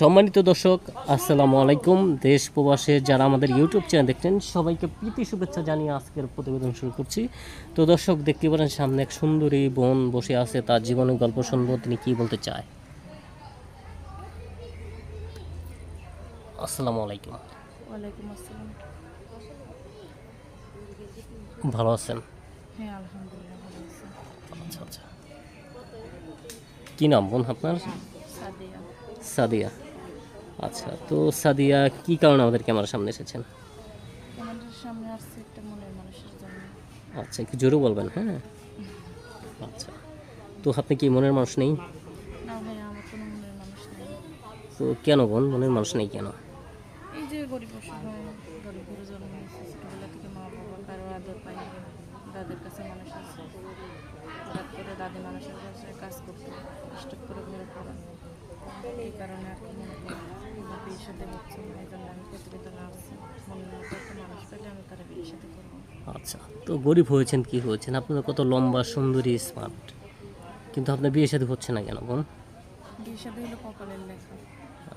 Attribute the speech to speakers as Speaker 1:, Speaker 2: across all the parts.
Speaker 1: সম্মানিত দর্শক আসসালামু আলাইকুম। দেশ প্রবাসে যারা আমাদের ইউটিউব চ্যানেল দেখছেন সবাইকে প্রীতি শুভেচ্ছা জানিয়ে আজকের প্রতিবেদন শুরু করছি। তো দর্শক দেখতে পারেন সামনে এক সুন্দরী বোন বসে আছে তার জীবনের গল্প শুনব তিনি কি বলতে চায়? আসসালামু আলাইকুম।
Speaker 2: ওয়ালাইকুম আসসালাম।
Speaker 1: ভালো আছেন?
Speaker 2: হ্যাঁ আলহামদুলিল্লাহ ভালো আছি।
Speaker 1: আচ্ছা আচ্ছা। কি নাম বোন আপনার?
Speaker 2: সাদিয়া।
Speaker 1: আচ্ছা তো সাদিয়া কি কারণে আমাদের ক্যামেরার সামনে এসেছেন?
Speaker 2: সামনে আসছে একটা মনের মানুষের জন্য।
Speaker 1: আচ্ছা একটু জোরে বলবেন হ্যাঁ? আচ্ছা তো আপনি কি মনের মানুষ নেই?
Speaker 2: না ভাই আমার কোনো মনের মানুষ নেই।
Speaker 1: তো কেন বোন মনের মানুষ নেই কেন?
Speaker 2: এই যে গরিব অসহায় গরিব ঘরে জন্ম থেকে মা বাবা কারও আদর পাই দাদের কাছে মানুষ আছে। করে দাদি মানুষের কাছে কাজ করতে কষ্ট করে ঘরে পড়া এই কারণে আর কি মনে বিয়ের সাথে হচ্ছে না এই জন্য আমি প্রতিবেদনে আসছি মনের একটা মানুষ পেলে আমি তারা বিয়ের সাথে করব।
Speaker 1: আচ্ছা তো গরিব হয়েছেন কি হয়েছেন? আপনার কত লম্বা সুন্দরী স্মার্ট কিন্তু আপনার বিয়ে সাথে হচ্ছে না কেন বোন?
Speaker 2: বিয়ের সাথে হলো কপালের লেখা।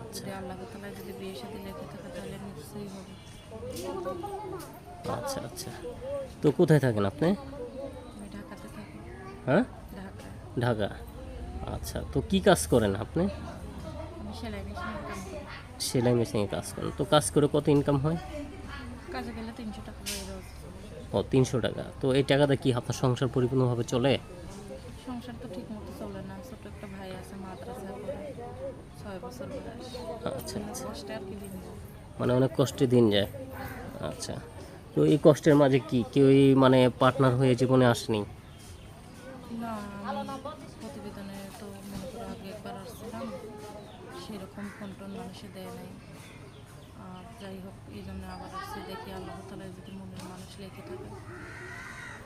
Speaker 1: আচ্ছা।
Speaker 2: যদি আল্লাহ তালা যদি বিয়ের সাথে লেখা থাকে তাহলে নিশ্চয়ই হবে।
Speaker 1: আচ্ছা আচ্ছা। তো কোথায় থাকেন আপনি?
Speaker 2: ঢাকাতে থাকি।
Speaker 1: হ্যাঁ?
Speaker 2: ঢাকা
Speaker 1: ঢাকা। আচ্ছা তো কি কাজ করেন আপনি?
Speaker 2: সেলাই
Speaker 1: মেশিনে কাজ করেন। তো কাজ করে কত ইনকাম হয়?
Speaker 2: কাজে গেলে তিনশো টাকা
Speaker 1: ও তিনশো টাকা। তো এই টাকাটা কি আপনার সংসার পরিপূর্ণভাবে চলে?
Speaker 2: সংসার তো ঠিক মতো চলে না। ছোট একটা ভাই আছে মাদ্রাসায় পড়ে। ছয় বছর বয়স।
Speaker 1: আচ্ছা আচ্ছা।
Speaker 2: কষ্টে আর কি দিন
Speaker 1: মানে অনেক কষ্টে দিন যায়। আচ্ছা। তো এই কষ্টের মাঝে কি? কেউই মানে পার্টনার হয়ে জীবনে আসেনি?
Speaker 2: না মানুষে দেয় নাই। আর যাই হোক এই জন্য আবার আসছি দেখি আল্লাহ তালা যদি মনের মানুষ লেগে থাকে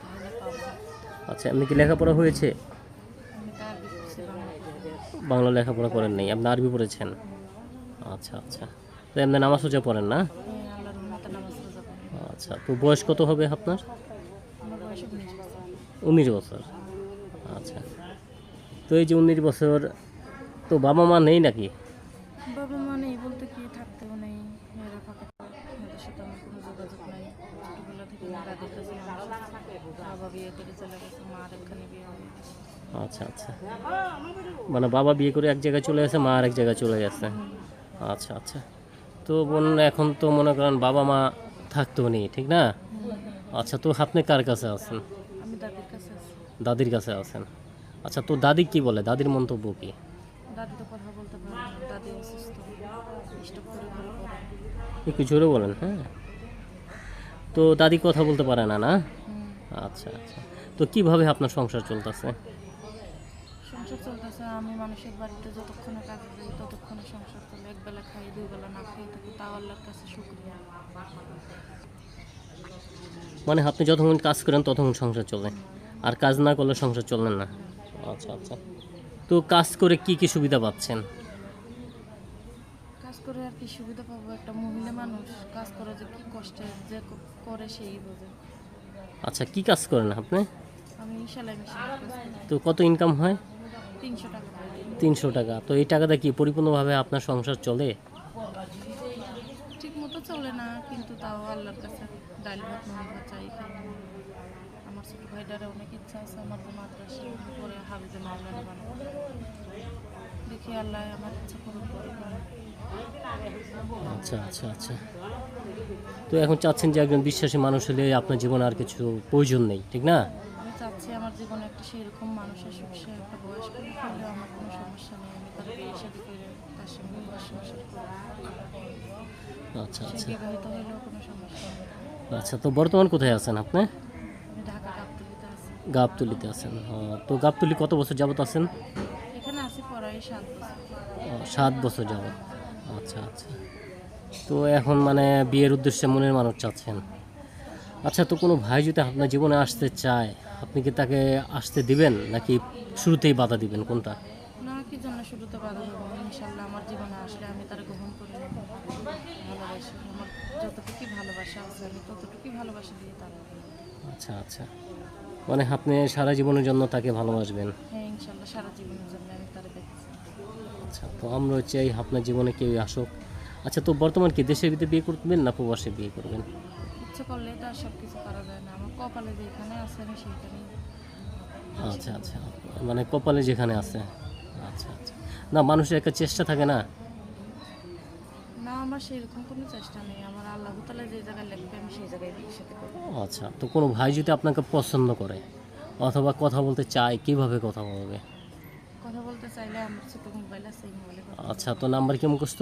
Speaker 2: তাহলে পাবো।
Speaker 1: আচ্ছা এমনি কি লেখাপড়া হয়েছে?
Speaker 2: আমি তার বাংলা
Speaker 1: লেখাপড়া করেন নাই আপনি আরবি পড়েছেন? আচ্ছা আচ্ছা। তো এমনি নামাজ সোজা পড়েন না?
Speaker 2: হ্যাঁ
Speaker 1: আচ্ছা তো বয়স কত হবে আপনার?
Speaker 2: উনিশ বছর।
Speaker 1: আচ্ছা। তো এই যে উনিশ বছর তো বাবা মা নেই নাকি?
Speaker 2: বাবা মা নেই বলতে কি থাকতেও নেই মেয়েরা ফাঁকা ওদের সাথে আমার কোনো যোগাযোগ নাই। ছোটোবেলা থেকে দাদির কাছে বাবা বিয়ে করে চলে গেছে মা আর একখানে বিয়ে হয়ে গেছে
Speaker 1: আচ্ছা আচ্ছা। মানে বাবা বিয়ে করে এক জায়গায় চলে গেছে মা আর এক জায়গায় চলে গেছে। আচ্ছা আচ্ছা। তো বোন এখন তো মনে করেন বাবা মা থাকতেও নেই ঠিক না? আচ্ছা তো আপনি কার কাছে আছেন?
Speaker 2: দাদির কাছে
Speaker 1: আছেন। আচ্ছা তো দাদি কি বলে? দাদির মন্তব্য কি?
Speaker 2: দাদি তো কথা অসুস্থ ডিস্টার্ব করে
Speaker 1: একটু জোরে বলেন হ্যাঁ। তো দাদি কথা বলতে পারে না না? আচ্ছা আচ্ছা। তো কীভাবে আপনার সংসার চলতেছে?
Speaker 2: সংসার চলতেছে আমি মানুষের বাড়িতে যতক্ষণে কাজে যাই ততক্ষণে সংসার চলে। একবেলা খাই দুই বেলা না খাই থাকি তাও আল্লাহর কাছে শুক্রিয়া।
Speaker 1: মানে আপনি যতক্ষণ কাজ করেন ততক্ষণ সংসার চলে। আর কাজ না করলে সংসার চলে না। আচ্ছা আচ্ছা। তো কাজ করে কি কি সুবিধা পাচ্ছেন?
Speaker 2: করে আর কি সুবিধা পাবো একটা মহিলা মানুষ কাজ করে যে কি কষ্টে যে করে সেই বোঝে।
Speaker 1: আচ্ছা কি কাজ করেন আপনি?
Speaker 2: আমি সেলাই করি।
Speaker 1: তো কত ইনকাম হয়?
Speaker 2: তিনশো টাকা।
Speaker 1: তিনশো টাকা। তো এই টাকাটা কি পরিপূর্ণভাবে আপনার সংসার চলে?
Speaker 2: ঠিক মতো চলে না কিন্তু তাও আল্লাহর কাছে ডাল ভাত ভাত চাই আমার ছোটো ভাইটারে অনেক ইচ্ছা আছে আমার যে মাদ্রাসা পরে হাবিজে মাওলানা বানাবো। দেখি আল্লাহ আমার ইচ্ছা পূরণ করে
Speaker 1: আচ্ছা আচ্ছা আচ্ছা। তো এখন চাচ্ছেন যে একজন বিশ্বাসী মানুষ হলে আপনার জীবনে আর কিছু প্রয়োজন নেই ঠিক না?
Speaker 2: চাচ্ছি আমার জীবনে একটা সেরকম মানুষের সুখ সে একটা বয়স্ক লোক আমার কোনো সমস্যা নেই আমি তার বিয়ে সাথে করে তার সঙ্গে ঘর
Speaker 1: আচ্ছা আচ্ছা।
Speaker 2: বিবাহিত হলেও কোনো সমস্যা নেই।
Speaker 1: আচ্ছা তো বর্তমান কোথায় আছেন আপনি?
Speaker 2: ঢাকা আছি।
Speaker 1: গাবতলিতে আছেন তো গাবতলি কত বছর যাবত আছেন?
Speaker 2: এখানে আছি পড়াই সাত বছর।
Speaker 1: ও, সাত বছর যাবত। আচ্ছা আচ্ছা। তো এখন মানে বিয়ের উদ্দেশ্যে মনের মানুষ চাচ্ছেন। আচ্ছা তো কোনো ভাই যদি আপনার জীবনে আসতে চায় আপনি কি তাকে আসতে দিবেন নাকি শুরুতেই বাধা দিবেন? কোনটা?
Speaker 2: না কি জন্য শুরুতে বাধা দেবো? ইনশাল্লাহ আমার জীবনে আসলে আমি তার গ্রহণ করে নেব ভালোবাসি আমার যতটুকুই ভালোবাসা আছে আমি ততটুকুই ভালোবাসা দিয়ে তার
Speaker 1: আচ্ছা আচ্ছা। মানে আপনি সারা জীবনের জন্য তাকে ভালোবাসবেন?
Speaker 2: হ্যাঁ ইনশাল্লাহ সারা জীবনের জন্য আমি তার দেখেছি
Speaker 1: আচ্ছা আচ্ছা তো আমরা চাই আপনার জীবনে কেউ আসুক। আচ্ছা তো বর্তমান কি দেশের ভিতরে বিয়ে করবেন না প্রবাসে বিয়ে করবেন?
Speaker 2: ইচ্ছে করলে তো আর সব কিছু করা যায় না। আমার কপালে যেখানে আছে আমি সেইখানেই।
Speaker 1: আচ্ছা আচ্ছা মানে কপালে যেখানে আছে। আচ্ছা আচ্ছা। না মানুষের একটা চেষ্টা থাকে না?
Speaker 2: না আমার সেরকম কোনো চেষ্টা নেই। আমার আল্লাহ তালা যে জায়গায় লিখবে আমি সেই জায়গায় বিয়ে সাথে করব।
Speaker 1: আচ্ছা। তো কোনো ভাই যদি আপনাকে পছন্দ করে অথবা কথা বলতে চায় কীভাবে কথা বলবে?
Speaker 2: কথা বলতে চাইলে আমার ছোটো মোবাইল আছে এই মোবাইলে কথা
Speaker 1: আচ্ছা তো নাম্বার কি মুখস্থ?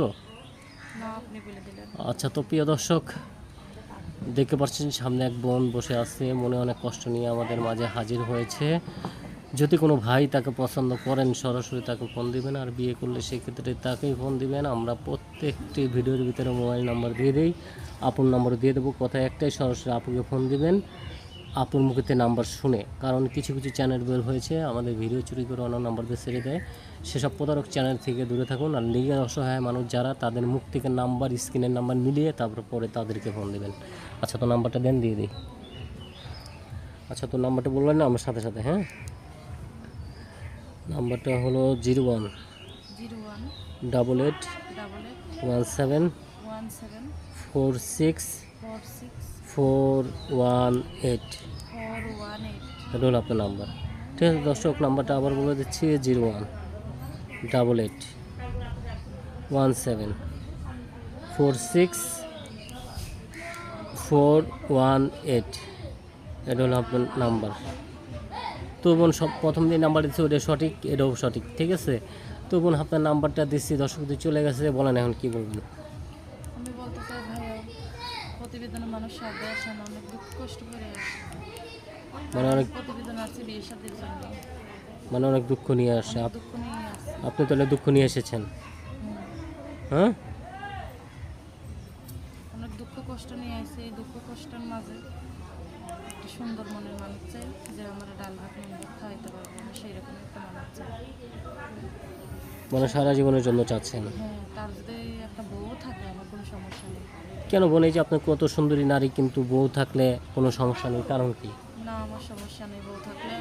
Speaker 2: না আপনি বলে দিলেন।
Speaker 1: আচ্ছা তো প্রিয় দর্শক দেখতে পাচ্ছেন সামনে এক বোন বসে আছে মনে অনেক কষ্ট নিয়ে আমাদের মাঝে হাজির হয়েছে। যদি কোনো ভাই তাকে পছন্দ করেন সরাসরি তাকে ফোন দিবেন আর বিয়ে করলে সেক্ষেত্রে তাকেই ফোন দিবেন। আমরা প্রত্যেকটি ভিডিওর ভিতরে মোবাইল নাম্বার দিয়ে দিই আপন নাম্বার দিয়ে দেবো কথা একটাই সরাসরি আপুকে ফোন দিবেন। আপুর মুখেতে নাম্বার শুনে কারণ কিছু কিছু চ্যানেল বের হয়েছে আমাদের ভিডিও চুরি করে অন্য নাম্বার দিয়ে ছেড়ে দেয়। সেসব প্রতারক চ্যানেল থেকে দূরে থাকুন আর লিগে অসহায় মানুষ যারা তাদের মুখ থেকে নাম্বার স্ক্রিনের নাম্বার মিলিয়ে তারপর পরে তাদেরকে ফোন দেবেন। আচ্ছা তো নাম্বারটা দেন দিয়ে দিই। আচ্ছা তো নাম্বারটা বললেন না আমার সাথে সাথে হ্যাঁ? নাম্বারটা হলো zero one double eight one seven four six
Speaker 2: four
Speaker 1: one eight. এটা হলো আপনার নাম্বার। ঠিক আছে দর্শক নাম্বারটা আবার বলে দিচ্ছি zero one. Double eight. One seven. Four six. Four one eight. এটা হলো আপনার নাম্বার। তো বোন সব প্রথম যে নাম্বার দিচ্ছে ওটা সঠিক এটাও সঠিক ঠিক আছে? তো বোন আপনার নাম্বারটা দিচ্ছি দর্শকদের চলে গেছে বলেন এখন কি বলবেন?
Speaker 2: প্রতিবেদনে মানুষ সাথে আসে না অনেক দুঃখ কষ্ট করে
Speaker 1: মানে অনেক
Speaker 2: প্রতিবেদন আছে বিয়ে সাথের জন্য।
Speaker 1: মানে অনেক দুঃখ নিয়ে আসে।
Speaker 2: দুঃখ নিয়ে আসে।
Speaker 1: আপনি তাহলে দুঃখ নিয়ে এসেছেন? হ্যাঁ?
Speaker 2: অনেক দুঃখ কষ্ট নিয়ে আসে। এই দুঃখ কষ্টের মাঝে একটা সুন্দর মনের মানুষ চাই যে আমার ডাল ভাত মন্দির খাওয়াইতে পারব আমি সেই রকম একটা মানুষ চাই।
Speaker 1: মানে সারা জীবনের জন্য চাচ্ছেন?
Speaker 2: হ্যাঁ তার যদি কেন
Speaker 1: বলে যে আপনার কত সুন্দরী নারী কিন্তু বউ থাকলে কোনো সমস্যা নেই কারণ কি?
Speaker 2: না আমার সমস্যা নেই বউ থাকলে।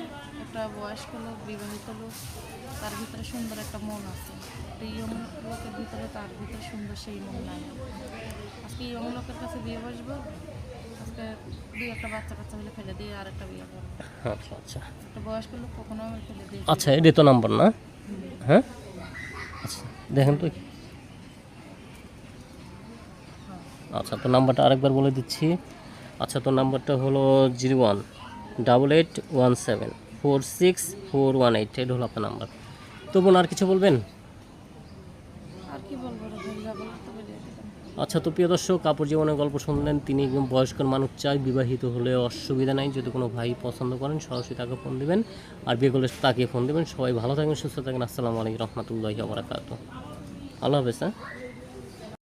Speaker 2: একটা বয়স্ক লোক বিবাহিত লোক তার ভিতরে সুন্দর একটা মন আছে। তো ইয়ং লোকের ভিতরে তার ভিতরে সুন্দর সেই মন নাই। আজকে ইয়ং লোকের কাছে বিয়ে বসবো আজকে দুই একটা বাচ্চা কাচ্চা হলে ফেলে দিয়ে আর একটা বিয়ে করব।
Speaker 1: আচ্ছা আচ্ছা।
Speaker 2: একটা বয়স্ক লোক কখনো আমি ফেলে দিয়ে
Speaker 1: আচ্ছা এটাই তো নাম্বার না? হ্যাঁ? আচ্ছা দেখেন তো আচ্ছা তো নাম্বারটা আরেকবার বলে দিচ্ছি। আচ্ছা তো নাম্বারটা হলো zero one double eight one seven four six four one eight এটা হলো আপনার নাম্বার। তো বোন আর কিছু বলবেন? আচ্ছা তো প্রিয় দর্শক কাপড় জীবনের গল্প শুনলেন তিনি একজন বয়স্ক মানুষ চাই বিবাহিত হলে অসুবিধা নাই যদি কোনো ভাই পছন্দ করেন সরাসরি তাকে ফোন দেবেন আর বিয়ে করলে তাকে ফোন দেবেন। সবাই ভালো থাকবেন সুস্থ থাকেন আসসালামু আলাইকুম রহমতুল্লাহি বারাকাতু আল্লাহ হাফেজ হ্যাঁ?